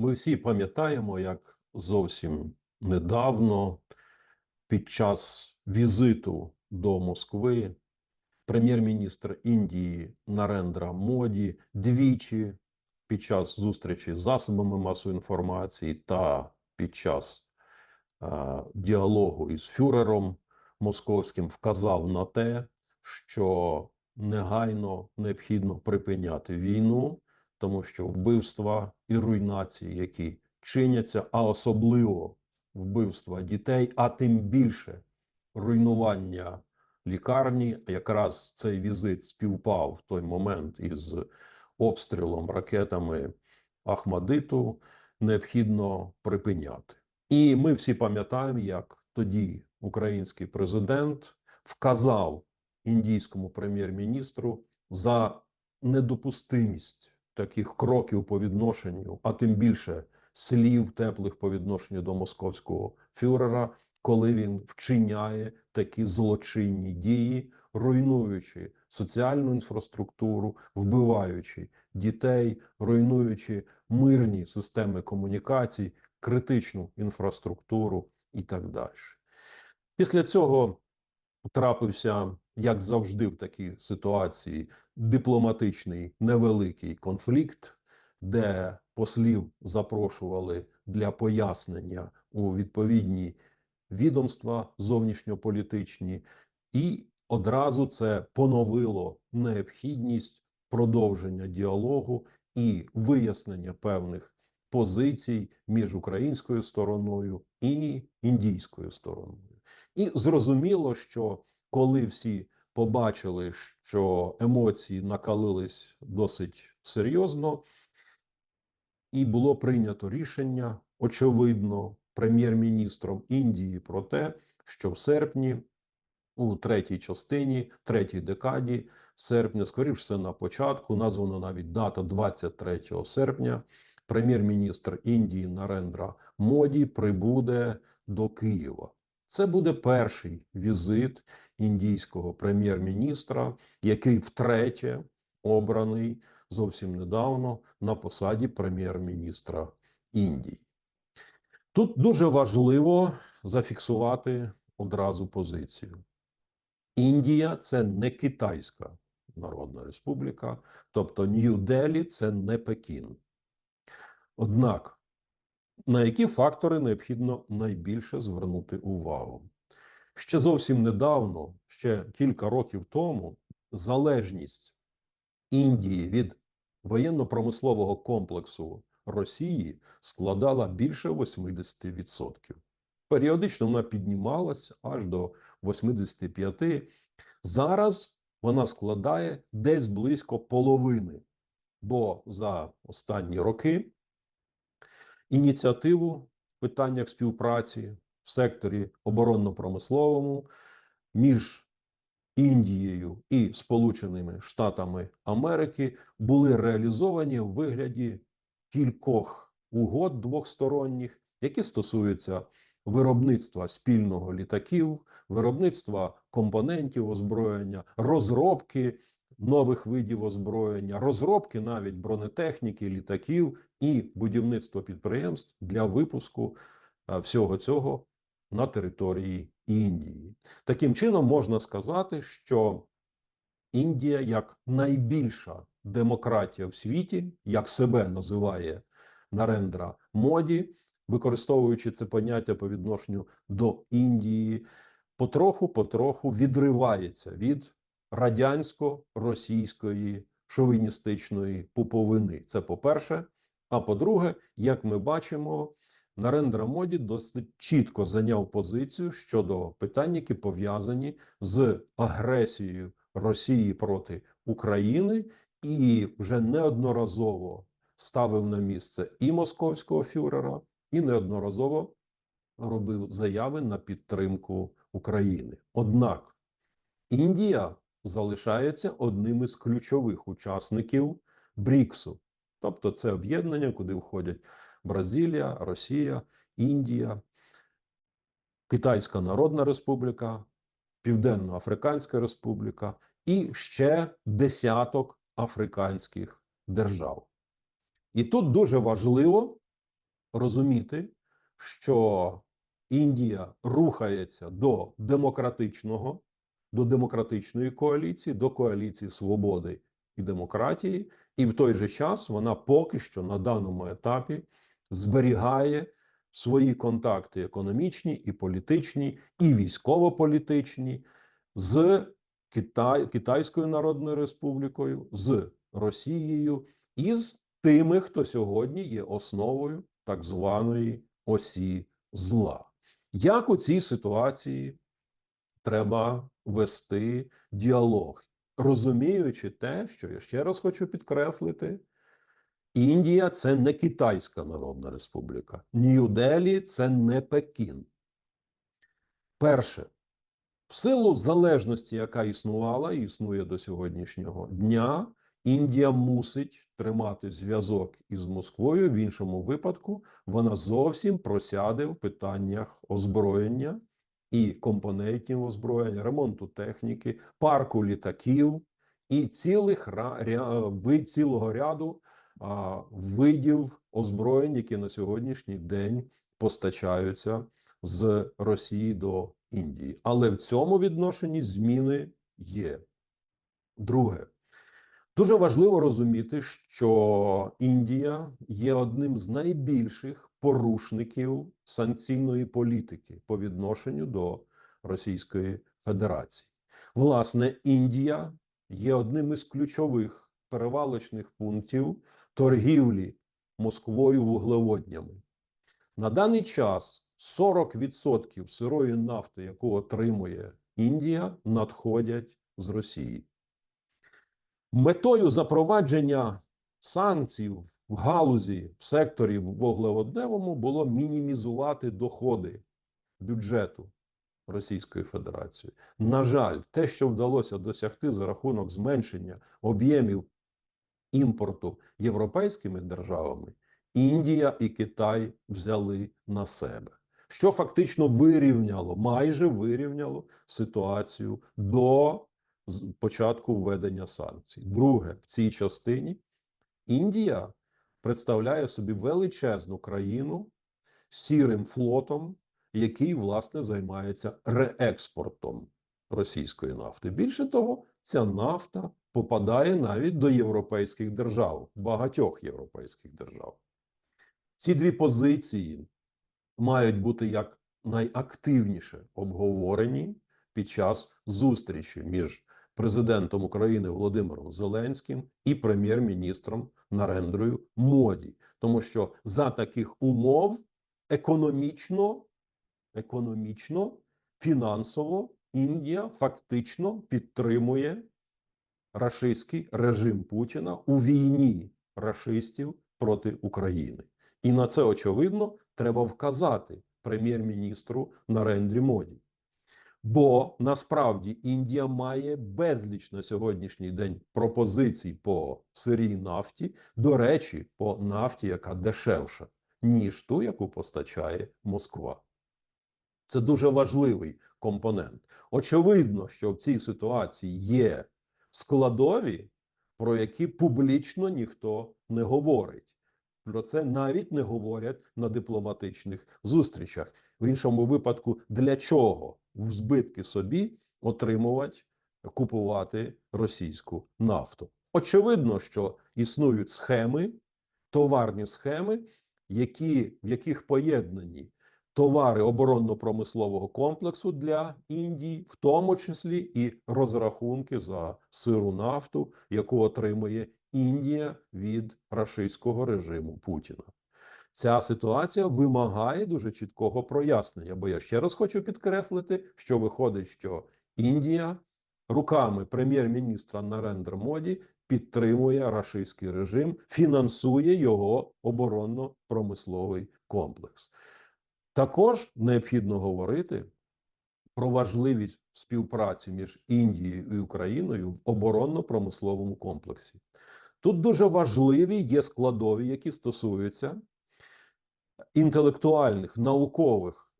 Ми всі пам'ятаємо, як зовсім недавно, під час візиту до Москви, прем'єр-міністр Індії Нарендра Моді двічі під час зустрічі з засобами масової інформації та під час е, діалогу із фюрером московським вказав на те, що негайно необхідно припиняти війну, тому що вбивства і руйнації, які чиняться, а особливо вбивства дітей, а тим більше руйнування лікарні, якраз цей візит співпав в той момент із обстрілом ракетами Ахмадиту, необхідно припиняти. І ми всі пам'ятаємо, як тоді український президент вказав індійському прем'єр-міністру за недопустимість таких кроків по відношенню, а тим більше слів теплих по відношенню до московського фюрера, коли він вчиняє такі злочинні дії, руйнуючи соціальну інфраструктуру, вбиваючи дітей, руйнуючи мирні системи комунікацій, критичну інфраструктуру і так далі. Після цього трапився, як завжди, в такій ситуації дипломатичний невеликий конфлікт, де послів запрошували для пояснення у відповідні відомства зовнішньополітичні, і одразу це поновило необхідність продовження діалогу і вияснення певних позицій між українською стороною і індійською стороною. І зрозуміло, що коли всі побачили, що емоції накалились досить серйозно, і було прийнято рішення, очевидно, прем'єр-міністром Індії про те, що в серпні, у третій частині, третій декаді серпня, скоріше все на початку, названа навіть дата 23 серпня, прем'єр-міністр Індії Нарендра Моді прибуде до Києва. Це буде перший візит індійського прем'єр-міністра, який втретє обраний зовсім недавно на посаді прем'єр-міністра Індії. Тут дуже важливо зафіксувати одразу позицію. Індія це не Китайська Народна Республіка, тобто Нью-Делі це не Пекін. Однак, на які фактори необхідно найбільше звернути увагу? Ще зовсім недавно, ще кілька років тому, залежність Індії від воєнно-промислового комплексу Росії складала більше 80%. Періодично вона піднімалася аж до 85%. Зараз вона складає десь близько половини. Бо за останні роки ініціативу в питаннях співпраці в секторі оборонно-промисловому між Індією і Сполученими Штатами Америки були реалізовані в вигляді кількох угод двохсторонніх, які стосуються виробництва спільного літаків, виробництва компонентів озброєння, розробки нових видів озброєння, розробки навіть бронетехніки, літаків і будівництва підприємств для випуску е, всього цього на території Індії. Таким чином можна сказати, що Індія як найбільша демократія в світі, як себе називає Нарендра Моді, використовуючи це поняття по відношенню до Індії, потроху-потроху відривається від радянсько-російської шовіністичної пуповини. Це по-перше. А по-друге, як ми бачимо, Нарендра Моді досить чітко зайняв позицію щодо питань, які пов'язані з агресією Росії проти України, і вже неодноразово ставив на місце і московського фюрера, і неодноразово робив заяви на підтримку України. Однак Індія залишається одним із ключових учасників БРІКСу, тобто це об'єднання, куди входять Бразилія, Росія, Індія, Китайська Народна Республіка, Південно-Африканська Республіка і ще десяток африканських держав. І тут дуже важливо розуміти, що Індія рухається до демократичного, до демократичної коаліції, до коаліції свободи і демократії, і в той же час вона поки що на даному етапі зберігає свої контакти економічні і політичні, і військово-політичні з Китай, Китайською Народною Республікою, з Росією і з тими, хто сьогодні є основою так званої осі зла. Як у цій ситуації треба вести діалог, розуміючи те, що я ще раз хочу підкреслити. Індія це не Китайська Народна Республіка. Нью-Делі це не Пекін. Перше, в силу залежності, яка існувала і існує до сьогоднішнього дня, Індія мусить тримати зв'язок із Москвою. В іншому випадку вона зовсім просяде в питаннях озброєння і компонентів озброєння, ремонту техніки, парку літаків і цілих цілого ряду а, видів озброєнь, які на сьогоднішній день постачаються з Росії до Індії. Але в цьому відношенні зміни є. Друге, дуже важливо розуміти, що Індія є одним з найбільших порушників санкційної політики по відношенню до Російської Федерації. Власне, Індія є одним із ключових перевалочних пунктів торгівлі Москвою вуглеводнями. На даний час 40% сирої нафти, яку отримує Індія, надходять з Росії. Метою запровадження санкцій в галузі в секторі вуглеводневому було мінімізувати доходи бюджету Російської Федерації. На жаль, те, що вдалося досягти за рахунок зменшення об'ємів імпорту європейськими державами, Індія і Китай взяли на себе, що фактично вирівняло, майже вирівняло ситуацію до початку введення санкцій. Друге, в цій частині Індія представляє собі величезну країну сірим флотом, який власне займається реекспортом російської нафти. Більше того, ця нафта попадає навіть до європейських держав, багатьох європейських держав. Ці дві позиції мають бути як найактивніше обговорені під час зустрічі між президентом України Володимиром Зеленським і прем'єр-міністром Нарендрою Моді, тому що за таких умов економічно, економічно, фінансово Індія фактично підтримує рашистський режим Путіна у війні рашистів проти України. І на це очевидно треба вказати прем'єр-міністру Нарендрі Моді. Бо насправді Індія має безліч на сьогоднішній день пропозицій по сирій нафті, до речі, по нафті, яка дешевша, ніж ту, яку постачає Москва. Це дуже важливий компонент. Очевидно, що в цій ситуації є складові, про які публічно ніхто не говорить. Про це навіть не говорять на дипломатичних зустрічах. В іншому випадку, для чого в збитки собі отримувати, купувати російську нафту? Очевидно, що існують схеми, товарні схеми, які, в яких поєднані товари оборонно-промислового комплексу для Індії, в тому числі і розрахунки за сиру нафту, яку отримує Індія від рашистського режиму Путіна. Ця ситуація вимагає дуже чіткого прояснення. Бо я ще раз хочу підкреслити, що виходить, що Індія руками прем'єр-міністра Нарендра Моді підтримує рашистський режим, фінансує його оборонно-промисловий комплекс. Також необхідно говорити про важливість співпраці між Індією і Україною в оборонно-промисловому комплексі. Тут дуже важливі є складові, які стосуються інтелектуальних наукових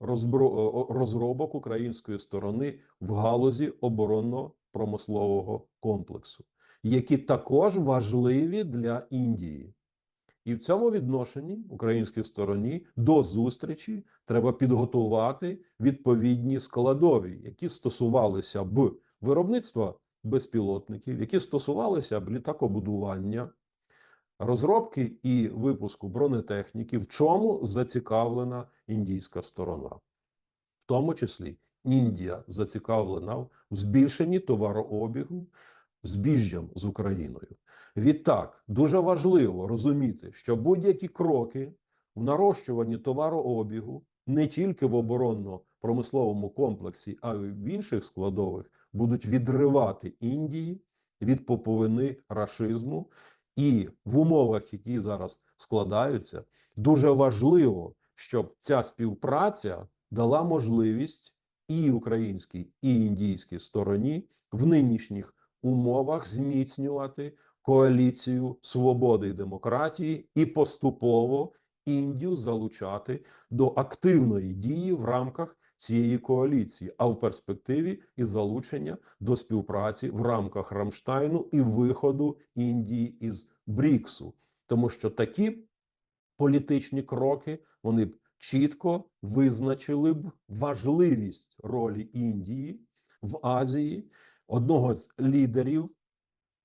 розробок української сторони в галузі оборонно-промислового комплексу, які також важливі для Індії. І в цьому відношенні українській стороні до зустрічі треба підготувати відповідні складові, які стосувалися б виробництва безпілотників, які стосувалися б літакобудування, розробки і випуску бронетехніки, в чому зацікавлена індійська сторона. В тому числі Індія зацікавлена в збільшенні товарообігу збіжжям з Україною. Відтак дуже важливо розуміти, що будь-які кроки в нарощуванні товарообігу не тільки в оборонно-промисловому комплексі, а й в інших складових будуть відривати Індії від поповини рашизму. І в умовах, які зараз складаються, дуже важливо, щоб ця співпраця дала можливість і українській, і індійській стороні в нинішніх умовах зміцнювати коаліцію свободи і демократії і поступово Індію залучати до активної дії в рамках цієї коаліції, а в перспективі і залучення до співпраці в рамках Рамштайну і виходу Індії із Бріксу, тому що такі політичні кроки вони б чітко визначили б важливість ролі Індії в Азії, одного з лідерів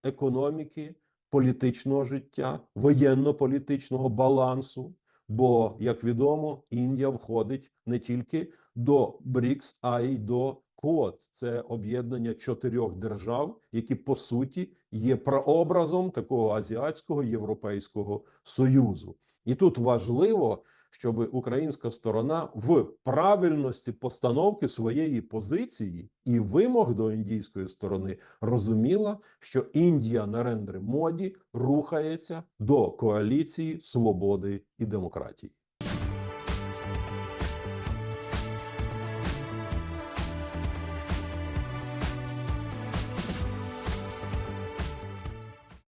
економіки, політичного життя, воєнно-політичного балансу. Бо, як відомо, Індія входить не тільки до БРІКС, а й до КОД. Це об'єднання чотирьох держав, які по суті є прообразом такого азіатського європейського союзу. І тут важливо, щоб українська сторона в правильності постановки своєї позиції і вимог до індійської сторони розуміла, що Індія на рендер моді рухається до коаліції свободи і демократії.